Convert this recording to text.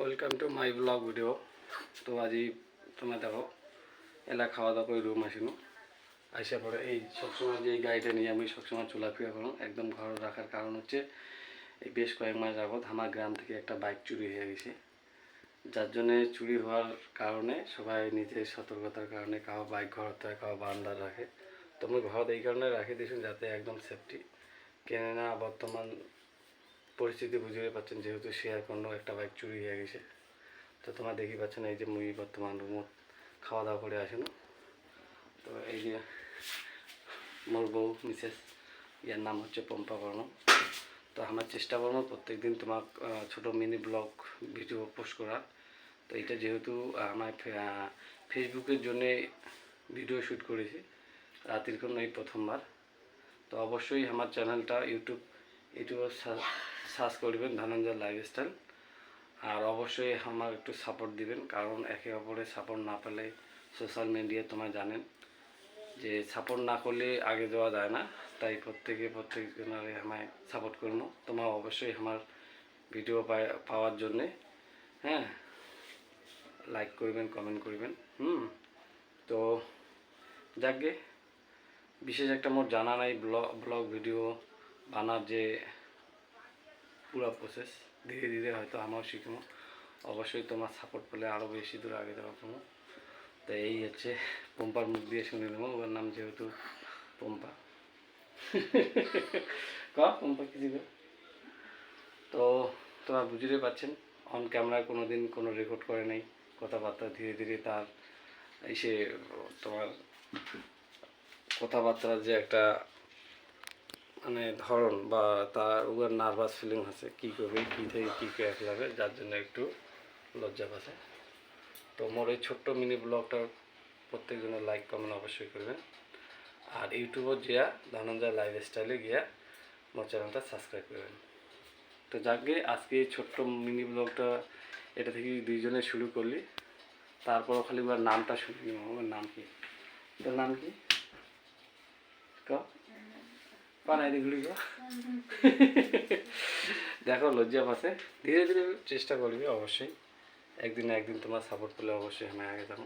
Welcome to my blog video তো আজি তোমার দেখো, এলা খাওয়া দাওয়া করে রুম আসিনু আইসা পরে এই সবসময় যে এই গাড়িটা নিয়ে, আমি সবসময় চলাফেরা করুন একদম ঘর রাখার কারণ হচ্ছে, এই বেশ কয়েক মাস আগত আমার গ্রাম থেকে একটা বাইক চুরি হয়ে গেছে যার জন্যে চুরি হওয়ার কারণে সবাই নিজের সতর্কতার কারণে কাউ বাইক ঘর হয় কাউ বারান্দার রাখে তো আমি ঘরত এই কারণে রাখি দিয়েছি যাতে একদম সেফটি কেননা বর্তমান পরিস্থিতি বুঝতে পারছেন যেহেতু শেয়ার কোনো একটা বাইক চুরি হয়ে গেছে। তো তোমার দেখি পাচ্ছেন এই যে মুই বর্তমান রুমত খাওয়া দাওয়া করে আসেন। তো এই যে মোর বউ মিসেস ইয়ার নাম হচ্ছে পম্পা বর্মন। তো আমার চেষ্টা করব প্রত্যেক দিন তোমার ছোটো মিনি ব্লগ ভিডিও পোস্ট করার। তো এটা যেহেতু আমার ফেসবুকের জন্যে ভিডিও শ্যুট করেছি, রাতের কোনো এই প্রথমবার। তো অবশ্যই আমার চ্যানেলটা ইউটিউব ইউটিউবে সার্চ করবেন ধনঞ্জয় লাইফস্টাইল। আর অবশ্যই আমার একটু সাপোর্ট দিবেন, কারণ একে অপরের সাপোর্ট না পেলে সোশ্যাল মিডিয়া তোমার জানেন। যে সাপোর্ট না করলে আগে যাওয়া যায় না, তাই প্রত্যেকে প্রত্যেকজনের আমায় সাপোর্ট করব তোমার অবশ্যই আমার ভিডিও পাওয়ার জন্যে হ্যাঁ? লাইক করবেন কমেন্ট করবেন, হুম? তো যাকগে বিশেষ একটা মোট জানা নাই ব্লগ ব্লগ ভিডিও বানার যে পুরো প্রসেস ধীরে ধীরে হয়তো আমাও শিখব। অবশ্যই তোমার সাপোর্ট পেলে আরও বেশি দূর আগে যাওয়া পাবো তো এই হচ্ছে পম্পার মুখ দিয়ে শুনে নেব, ওর নাম যেহেতু পম্পা। ক, পম্পা কি দিবে তো তোমরা বুঝতে পারছেন অন ক্যামেরায় কোনো দিন কোনো রেকর্ড করে নাই, কথাবার্তা ধীরে ধীরে তার এসে তোমার কথাবার্তার যে একটা মানে ধরন বা তার ওর নার্ভাস ফিলিং আছে, কী করবে, কী থেকে কী করে ফেলাবে যার জন্য একটু লজ্জা পাচ্ছে। তো মোর এই ছোট্ট মিনি ব্লগটা প্রত্যেকজনের লাইক কমেন্ট অবশ্যই করবেন। আর ইউটিউবত গিয়া, ধনঞ্জয় লাইফ স্টাইলে গিয়া মোর চ্যানেলটা সাবস্ক্রাইব করবেন। তো যাকে আজকে এই ছোট্ট মিনি ব্লগটা এটা থেকে দুইজনে শুরু করলি তারপর খালি ওর নামটা শুনি নাম কি? তোর নাম কি? ক? বানাই দিগুলি দেখো, লজ্জা পাশে ধীরে ধীরে চেষ্টা করবি অবশ্যই। একদিন একদিন তোমার সাপোর্ট পেলে অবশ্যই আমি আগে যাব